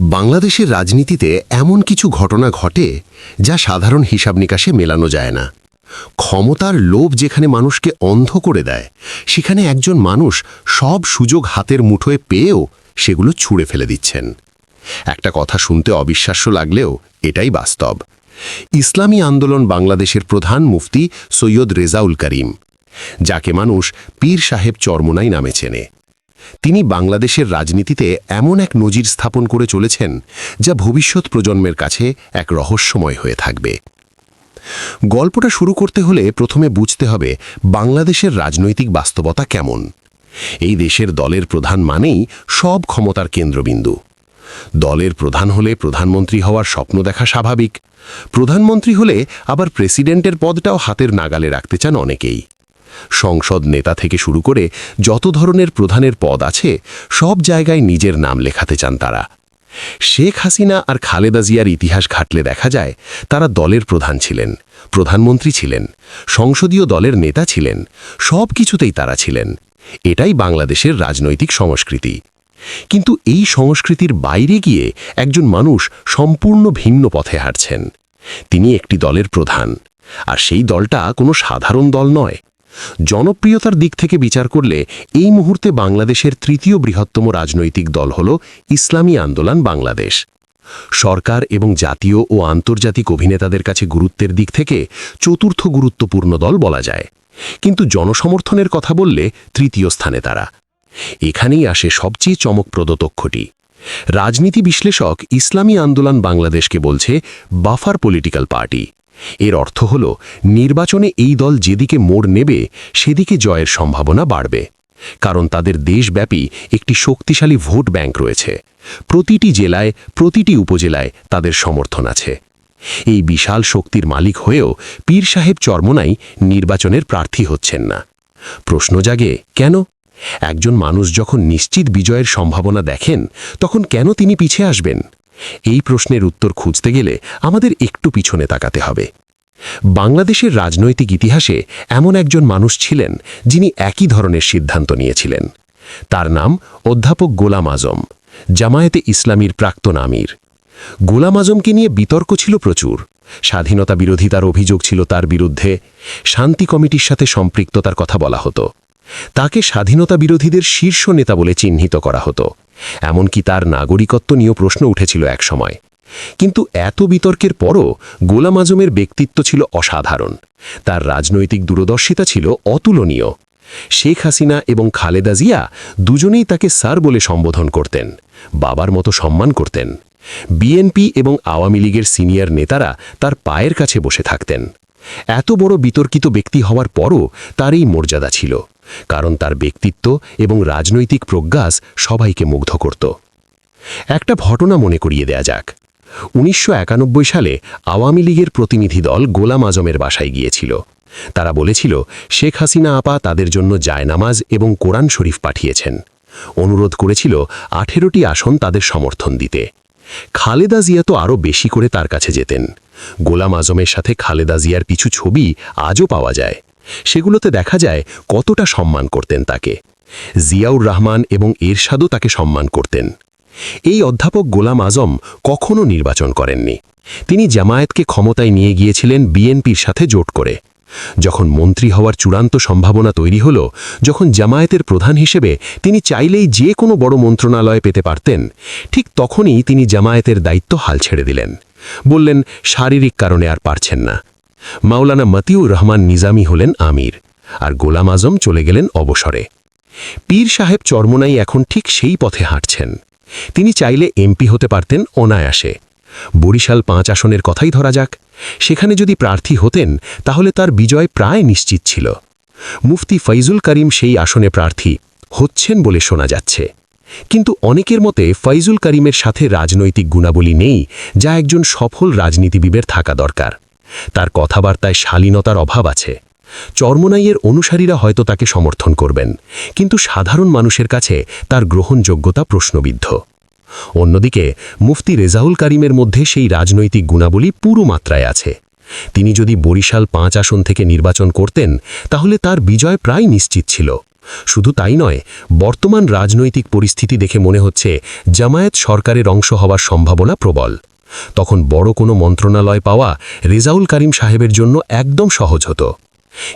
বাংলাদেশের রাজনীতিতে এমন কিছু ঘটনা ঘটে যা সাধারণ হিসাব নিকাশে মেলানো যায় না। ক্ষমতার লোভ যেখানে মানুষকে অন্ধ করে দেয়, সেখানে একজন মানুষ সব সুযোগ হাতের মুঠোয় পেয়েও সেগুলো ছুঁড়ে ফেলে দিচ্ছেন। একটা কথা শুনতে অবিশ্বাস্য লাগলেও এটাই বাস্তব। ইসলামী আন্দোলন বাংলাদেশের প্রধান মুফতি সৈয়দ রেজাউল করিম, যাকে মানুষ পীর সাহেব চরমোনাই নামে চেনে। তিনি বাংলাদেশের রাজনীতিতে এমন এক নজির স্থাপন করে চলেছেন, যা ভবিষ্যৎ প্রজন্মের কাছে এক রহস্যময় হয়ে থাকবে। গল্পটা শুরু করতে হলে প্রথমে বুঝতে হবে বাংলাদেশের রাজনৈতিক বাস্তবতা কেমন। এই দেশের দলের প্রধান মানেই সব ক্ষমতার কেন্দ্রবিন্দু। দলের প্রধান হলে প্রধানমন্ত্রী হওয়ার স্বপ্ন দেখা স্বাভাবিক, প্রধানমন্ত্রী হলে আবার প্রেসিডেন্টের পদটাও হাতের নাগালে রাখতে চান অনেকেই। সংসদ নেতা থেকে শুরু করে যত ধরনের প্রধানের পদ আছে, সব জায়গায় নিজের নাম লেখাতে চান তারা। শেখ হাসিনা আর খালেদা জিয়ার ইতিহাস ঘাটলে দেখা যায়, তারা দলের প্রধান ছিলেন, প্রধানমন্ত্রী ছিলেন, সংসদীয় দলের নেতা ছিলেন, সব কিছুতেই তারা ছিলেন। এটাই বাংলাদেশের রাজনৈতিক সংস্কৃতি। কিন্তু এই সংস্কৃতির বাইরে গিয়ে একজন মানুষ সম্পূর্ণ ভিন্ন পথে হাঁটছেন। তিনি একটি দলের প্রধান, আর সেই দলটা কোনো সাধারণ দল নয় জনপ্রিয়তার দিক থেকে বিচার করলে এই মুহূর্তে বাংলাদেশের তৃতীয় বৃহত্তম রাজনৈতিক দল হল ইসলামী আন্দোলন বাংলাদেশ। সরকার এবং জাতীয় ও আন্তর্জাতিক অভিনেতাদের কাছে গুরুত্বের দিক থেকে চতুর্থ গুরুত্বপূর্ণ দল বলা যায়। কিন্তু জনসমর্থনের কথা বললে তৃতীয় স্থানে তারা। এখানেই আসে সবচেয়ে চমকপ্রদ তথ্যটি। রাজনীতি বিশ্লেষক ইসলামী আন্দোলন বাংলাদেশকে বলছে বাফার পলিটিক্যাল পার্টি। এর অর্থ হল, নির্বাচনে এই দল যেদিকে মোড় নেবে, সেদিকে জয়ের সম্ভাবনা বাড়বে। কারণ তাদের দেশব্যাপী একটি শক্তিশালী ভোট ব্যাংক রয়েছে। প্রতিটি জেলায়, প্রতিটি উপজেলায় তাদের সমর্থন আছে। এই বিশাল শক্তির মালিক হয়েও পীর সাহেব চর্মনাই নির্বাচনের প্রার্থী হচ্ছেন না। প্রশ্ন জাগে, কেন? একজন মানুষ যখন নিশ্চিত বিজয়ের সম্ভাবনা দেখেন, তখন কেন তিনি পিছে আসবেন? এই প্রশ্নের উত্তর খুঁজতে গেলে আমাদের একটু পিছনে তাকাতে হবে। বাংলাদেশের রাজনৈতিক ইতিহাসে এমন একজন মানুষ ছিলেন যিনি একই ধরনের সিদ্ধান্ত নিয়েছিলেন। তার নাম অধ্যাপক গোলাম আজম, জামায়াতে ইসলামীর প্রাক্তন আমির। গোলাম আজমকে নিয়ে বিতর্ক ছিল প্রচুর। স্বাধীনতা বিরোধিতার অভিযোগ ছিল তার বিরুদ্ধে। শান্তি কমিটির সাথে সম্পৃক্ততার কথা বলা হতো। তাকে স্বাধীনতা বিরোধীদের শীর্ষ নেতা বলে চিহ্নিত করা হতো। এমনকি তার নাগরিকত্ব নিয়েও প্রশ্ন উঠেছিল একসময় কিন্তু এত বিতর্কের পরও গোলাম আজমের ব্যক্তিত্ব ছিল অসাধারণ। তার রাজনৈতিক দূরদর্শিতা ছিল অতুলনীয়। শেখ হাসিনা এবং খালেদা জিয়া দুজনেই তাকে স্যার বলে সম্বোধন করতেন, বাবার মতো সম্মান করতেন। বিএনপি এবং আওয়ামী লীগের সিনিয়র নেতারা তার পায়ের কাছে বসে থাকতেন। এত বড় বিতর্কিত ব্যক্তি হওয়ার পরও তার এই মর্যাদা ছিল। কারণ তার ব্যক্তিত্ব এবং রাজনৈতিক প্রজ্ঞাস সবাইকে মুগ্ধ করত। একটা ঘটনা মনে করিয়ে দেয়া যাক। উনিশশো একানব্বই সালে আওয়ামী লীগের প্রতিনিধি দল গোলাম আজমের বাসায় গিয়েছিল। তারা বলেছিল, শেখ হাসিনা আপা তাদের জন্য জায়নামাজ এবং কোরআন শরীফ পাঠিয়েছেন। অনুরোধ করেছিল, আঠেরোটি আসন তাদের সমর্থন দিতে। খালেদা জিয়া তো আরও বেশি করে তার কাছে যেতেন। গোলাম আজমের সাথে খালেদা জিয়ার কিছু ছবি আজও পাওয়া যায়। সেগুলোতে দেখা যায় কতটা সম্মান করতেন তাকে। জিয়াউর রহমান এবং এরশাদও তাকে সম্মান করতেন। এই অধ্যাপক গোলাম আজম কখনও নির্বাচন করেননি। তিনি জামায়াতকে ক্ষমতায় নিয়ে গিয়েছিলেন বিএনপির সাথে জোট করে। যখন মন্ত্রী হওয়ার চূড়ান্ত সম্ভাবনা তৈরি হল, যখন জামায়াতের প্রধান হিসেবে তিনি চাইলেই যে কোনো বড় মন্ত্রণালয় পেতে পারতেন, ঠিক তখনই তিনি জামায়াতের দায়িত্ব হাল ছেড়ে দিলেন। বললেন, শারীরিক কারণে আর পারছেন না। মাওলানা মতিউর রহমান নিজামী হলেন আমির আর গোলাম আজম চলে গেলেন অবসরে। পীর সাহেব চরমনাই এখন ঠিক সেই পথে হাঁটছেন। তিনি চাইলে এমপি হতে পারতেন অনায়াসে। বরিশাল পাঁচ আসনের কথাই ধরা যাক। সেখানে যদি প্রার্থী হতেন, তাহলে তার বিজয় প্রায় নিশ্চিত ছিল। মুফতি ফৈজুল করিম সেই আসনে প্রার্থী হচ্ছেন বলে শোনা যাচ্ছে। কিন্তু অনেকের মতে ফৈজুল করিমের সাথে রাজনৈতিক গুণাবলী নেই, যা একজন সফল রাজনীতিবিদের থাকা দরকার। তার কথাবার্তায় শালীনতার অভাব আছে। চর্মনাইয়ের অনুসারীরা হয়তো তাকে সমর্থন করবেন, কিন্তু সাধারণ মানুষের কাছে তার গ্রহণযোগ্যতা প্রশ্নবিদ্ধ। অন্যদিকে, মুফতি রেজাউল কারিমের মধ্যে সেই রাজনৈতিক গুণাবলী পুরো মাত্রায় আছে। তিনি যদি বরিশাল পাঁচ আসন থেকে নির্বাচন করতেন, তাহলে তার বিজয় প্রায় নিশ্চিত ছিল। শুধু তাই নয়, বর্তমান রাজনৈতিক পরিস্থিতি দেখে মনে হচ্ছে জামায়াত সরকারের অংশ হওয়ার সম্ভাবনা প্রবল। তখন বড় কোনো মন্ত্রণালয় পাওয়া রেজাউল করিম সাহেবের জন্য একদম সহজ হতো।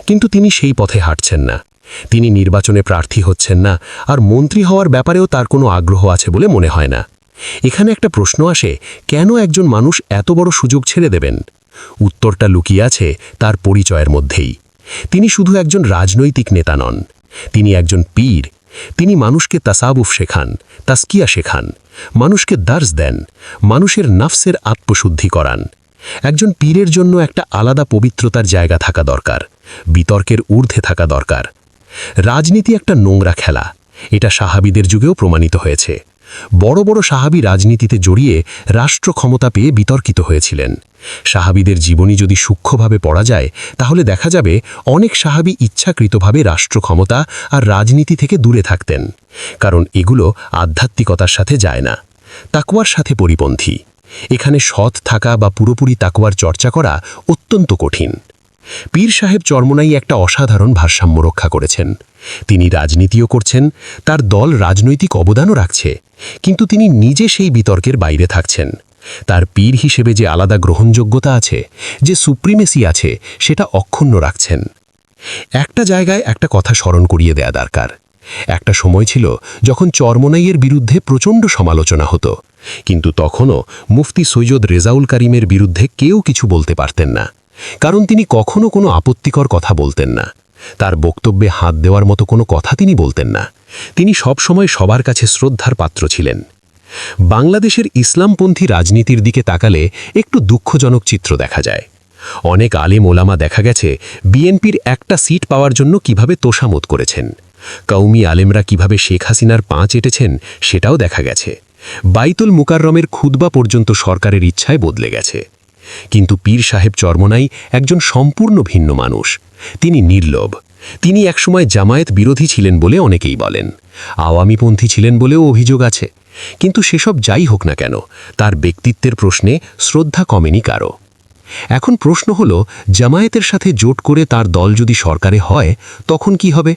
কিন্তু তিনি সেই পথে হাঁটছেন না। তিনি নির্বাচনে প্রার্থী হচ্ছেন না, আর মন্ত্রী হওয়ার ব্যাপারেও তার কোনো আগ্রহ আছে বলে মনে হয় না। এখানে একটা প্রশ্ন আসে, কেন একজন মানুষ এত বড় সুযোগ ছেড়ে দেবেন? উত্তরটা লুকিয়ে আছে তার পরিচয়ের মধ্যেই। তিনি শুধু একজন রাজনৈতিক নেতা নন। তিনি একজন পীর তিনি মানুষকে তাসাবুফ শেখান, তাস্কিয়া শেখান, মানুষকে দার্স দেন, মানুষের নাফসের আত্মশুদ্ধি করান। একজন পীরের জন্য একটা আলাদা পবিত্রতার জায়গা থাকা দরকার, বিতর্কের ঊর্ধ্বে থাকা দরকার। রাজনীতি একটা নোংরা খেলা, এটা সাহাবিদের যুগেও প্রমাণিত হয়েছে। বড় বড় সাহাবি রাজনীতিতে জড়িয়ে রাষ্ট্র ক্ষমতা পেয়ে বিতর্কিত হয়েছিলেন। সাহাবিদের জীবনী যদি সূক্ষ্মভাবে পড়া যায়, তাহলে দেখা যাবে অনেক সাহাবি ইচ্ছাকৃতভাবে রাষ্ট্র ক্ষমতা আর রাজনীতি থেকে দূরে থাকতেন, কারণ এগুলো আধ্যাত্মিকতার সাথে যায় না। তাকুয়ার সাথে পরিপন্থী। এখানে সৎ থাকা বা পুরোপুরি তাকুয়ার চর্চা করা অত্যন্ত কঠিন। পীর সাহেব চরমনাই একটা অসাধারণ ভারসাম্য রক্ষা করেছেন। তিনি রাজনীতিও করছেন, তার দল রাজনৈতিক অবদানও রাখছে, কিন্তু তিনি নিজে সেই বিতর্কের বাইরে থাকছেন। তার পীর হিসেবে যে আলাদা গ্রহণযোগ্যতা আছে, যে সুপ্রিমেসি আছে, সেটা অক্ষুণ্ণ রাখছেন। একটা জায়গায় একটা কথা স্মরণ করিয়ে দেয়া দরকার। একটা সময় ছিল যখন চরমনাইয়ের বিরুদ্ধে প্রচণ্ড সমালোচনা হতো, কিন্তু তখনও মুফতি সৈয়দ রেজাউল করিমের বিরুদ্ধে কেউ কিছু বলতে পারতেন না। কারণ তিনি কখনো কোনো আপত্তিকর কথা বলতেন না। তার বক্তব্যে হাত দেওয়ার মতো কোনো কথা তিনি বলতেন না। তিনি সবসময় সবার কাছে শ্রদ্ধার পাত্র ছিলেন। বাংলাদেশের ইসলামপন্থী রাজনীতির দিকে তাকালে একটু দুঃখজনক চিত্র দেখা যায়। অনেক আলিম ওলামা দেখা গেছে বিএনপির একটা সিট পাওয়ার জন্য কীভাবে তোষামত করেছেন। কৌমি আলেমরা কীভাবে শেখ হাসিনার পা চেটেছেন সেটাও দেখা গেছে। বাইতুল মুকাররমের খুদবা পর্যন্ত সরকারের ইচ্ছায় বদলে গেছে। কিন্তু পীর সাহেব চর্মনাই একজন সম্পূর্ণ ভিন্ন মানুষ। তিনি নির্লোভ তিনি একসময় জামায়াত বিরোধী ছিলেন বলে অনেকেই বলেন। আওয়ামীপন্থী ছিলেন বলেও অভিযোগ আছে। কিন্তু সেসব যাই হোক না কেন, তার ব্যক্তিত্বের প্রশ্নে শ্রদ্ধা কমেনি কারও। এখন প্রশ্ন হল, জামায়াতের সাথে জোট করে তার দল যদি সরকারে হয়, তখন কি হবে?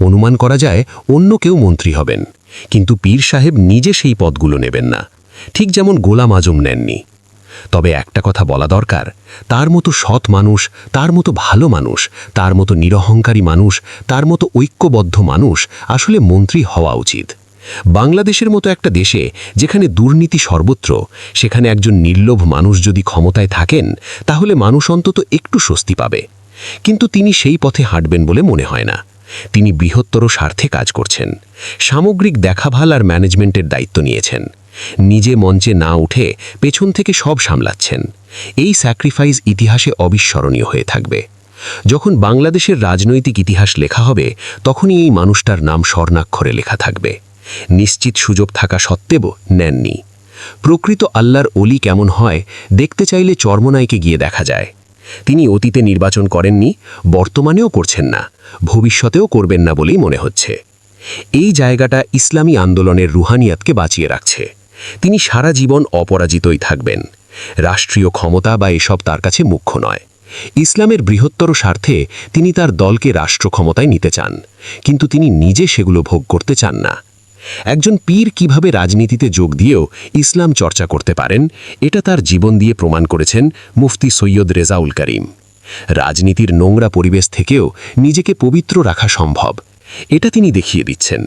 অনুমান করা যায়, অন্য কেউ মন্ত্রী হবেন। কিন্তু পীর সাহেব নিজে সেই পদগুলো নেবেন না। ঠিক যেমন গোলাম আজম নেননি। তবে একটা কথা বলা দরকার। তার মতো সৎ মানুষ, তার মতো ভালো মানুষ, তার মতো নিরহংকারী মানুষ, তার মতো ঐক্যবদ্ধ মানুষ আসলে মন্ত্রী হওয়া উচিত। বাংলাদেশের মতো একটা দেশে যেখানে দুর্নীতি সর্বত্র, সেখানে একজন নির্লোভ মানুষ যদি ক্ষমতায় থাকেন, তাহলে মানুষ অন্তত একটু স্বস্তি পাবে। কিন্তু তিনি সেই পথে হাঁটবেন বলে মনে হয় না। তিনি বৃহত্তর স্বার্থে কাজ করছেন। সামগ্রিক দেখাভাল আর ম্যানেজমেন্টের দায়িত্ব নিয়েছেন। নিজে মঞ্চে না উঠে পেছন থেকে সব সামলাচ্ছেন। এই স্যাক্রিফাইস ইতিহাসে অবিস্মরণীয় হয়ে থাকবে। যখন বাংলাদেশের রাজনৈতিক ইতিহাস লেখা হবে, তখনই এই মানুষটার নাম স্বর্ণাক্ষরে লেখা থাকবে। নিশ্চিত সুযোগ থাকা সত্ত্বেও নেননি। প্রকৃত আল্লাহর অলি কেমন হয়, দেখতে চাইলে চর্মনাইকে গিয়ে দেখা যায়। তিনি অতীতে নির্বাচন করেননি, বর্তমানেও করছেন না, ভবিষ্যতেও করবেন না বলেই মনে হচ্ছে। এই জায়গাটা ইসলামী আন্দোলনের রুহানিয়াতকে বাঁচিয়ে রাখছে। তিনি সারা জীবন অপরাজিতই থাকবেন। রাষ্ট্রীয় ক্ষমতা বা এসব তার কাছে মুখ্য নয়। ইসলামের বৃহত্তর স্বার্থে তিনি তার দলকে রাষ্ট্র ক্ষমতায় নিতে চান, কিন্তু তিনি নিজে সেগুলো ভোগ করতে চান না। একজন পীর কীভাবে রাজনীতিতে যোগ দিয়েও ইসলাম চর্চা করতে পারেন, এটা তার জীবন দিয়ে প্রমাণ করেছেন মুফতি সৈয়দ রেজাউল করিম। রাজনীতির নোংরা পরিবেশ থেকেও নিজেকে পবিত্র রাখা সম্ভব, এটা তিনি দেখিয়ে দিচ্ছেন।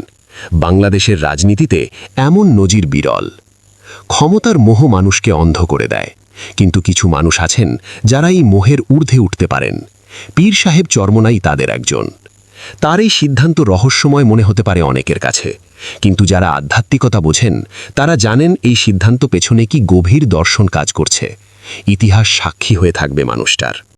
বাংলাদেশের রাজনীতিতে এমন নজির বিরল। ক্ষমতার মোহ মানুষকে অন্ধ করে দেয়। কিন্তু কিছু মানুষ আছেন যারা এই মোহের ঊর্ধ্বে উঠতে পারেন। পীর সাহেব চর্মনাই তাদের একজন। তার এই সিদ্ধান্ত রহস্যময় মনে হতে পারে অনেকের কাছে। কিন্তু যারা আধ্যাত্মিকতা বোঝেন, তারা জানেন এই সিদ্ধান্ত পেছনে কি গভীর দর্শন কাজ করছে। ইতিহাস সাক্ষী হয়ে থাকবে মানুষটার।